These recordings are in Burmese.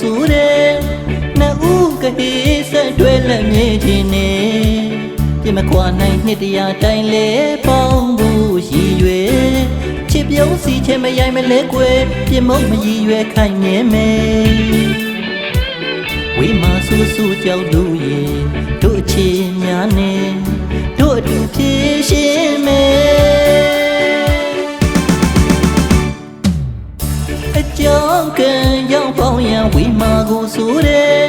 ဆိုတဲ့နှစ်ဦးကဟေးဆက်တွဲလက်မြင်ခြင်းနဲ့ပြမခွာနိုင်နှစ်တရာတိုင်လေပေါင်းဖို့ရည်ရွယ်ချစ်ပြုံးစီချင်မရိုင်မလဲကွယ်ပြမုံမရည်ရွယ်ခိုင်မြဲမယ်ဝိမာဆူဆူကြောက်လို့ ကြောင်းကံရောက်ပေါင်းရန်ဝိမာကိုဆိုတဲ့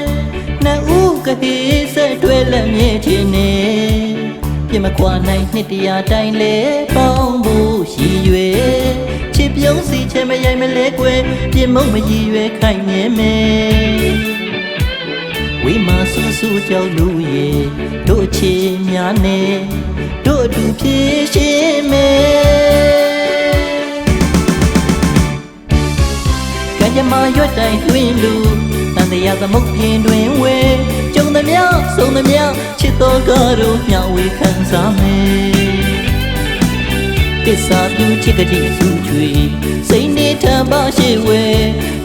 နှစ်ဦးကတိဆက်တွဲလက်မြဲခြင်းနဲ့ပြမခွာနိုင်နှစ်တရာတိုင်လေပေါင်းဖို့ရည်ရွယ်ချစ်ပြုံးစီချင်မရိုင်မလဲကွယ်ပြမုံမရည်ရွယ်ခိုင်မြဲမယ်ဝိမာဆူဆူကြောက်လို့ရေတို့အချေများနဲ့တို့အတူဖြစ်ရှင်မယ် မ္မာရွတ်တိုင်တွင်လူတန်တရားသမုတ်ပြင်တွင်ဝဲကြုံသမျှဆုံးသမျှချစ်တော်ကားတို့မျှဝေခံစားမယ်တစ္ဆာသူချစ်ကတိစုချွေစိတ်နေထံပါရှိဝဲ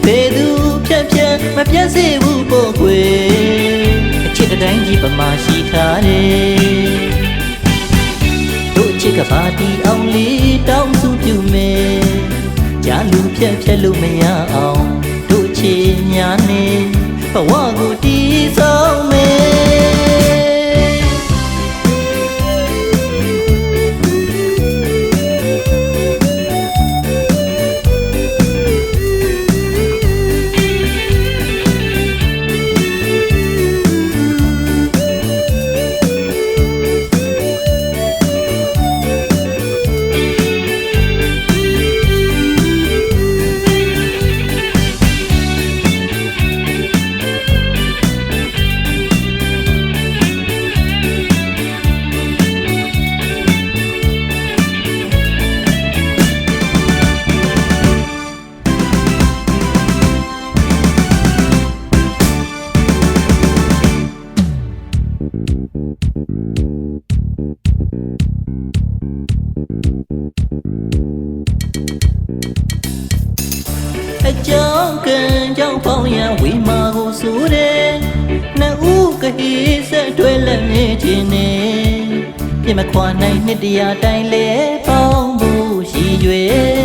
ဘယ်သူဖြတ်ဖြတ်မပြတ်စေဘူးပို့ခွေအချစ်တစ်တိုင်းကြီးပမာရှိထားတယ်တို့ချစ်ကပါတီအောင်လေးတောင်းစုပြုမယ်ကြာ လူဖြတ်ဖြတ်လို့မရအောင်တို့ချစ်များနေဘဝကိုတည်ဆော ကဟေးဆက်တွဲလက်မြင်ခြင်းနဲ့ပြမခွာနိုင်နှစ်တရာတိုင်လေပေါင်းဖို့ရည်ရွယ်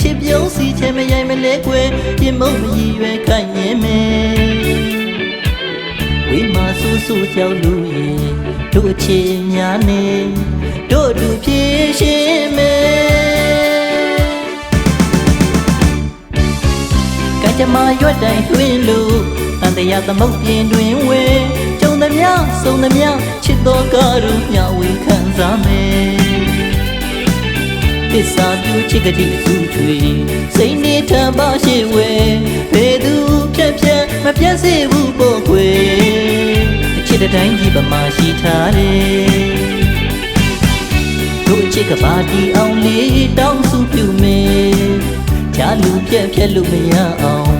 ဖြစ်ပြုံးစီချင်မရိုင်မလဲကွယ်ပြမုံမရည်ရွယ်ခိုင်မြဲမယ်ဝိမာဆူဆူကြောက်လို့ရေတို့အချေများနဲ့တို့အတူဖြစ်ရှင်မယ်ကံကြမ္မာရွတ်တိုင်တွင်လို့တန်တရားသမုတ်ပြင်တွင်ဝဲကြုံ သမျှဆုံးသမျှချစ်တော်ကားတို့မျှဝေခံစားမယ်တစ္ဆာပြုချစ်ကတိစုချွေစိတ်နေထံပါရှိဝဲဘယ်သူဖြတ်ဖြတ်မပြတ်စေဘူးပို့ခွေအချစ်တစ်တိုင်းကြီးပမာရှိထားတယ်တို့အချစ်ကပါတီအောင်လေးတောင်းစုပြုမယ်ချာလူပြက်ဖြက်လို့မရအောင်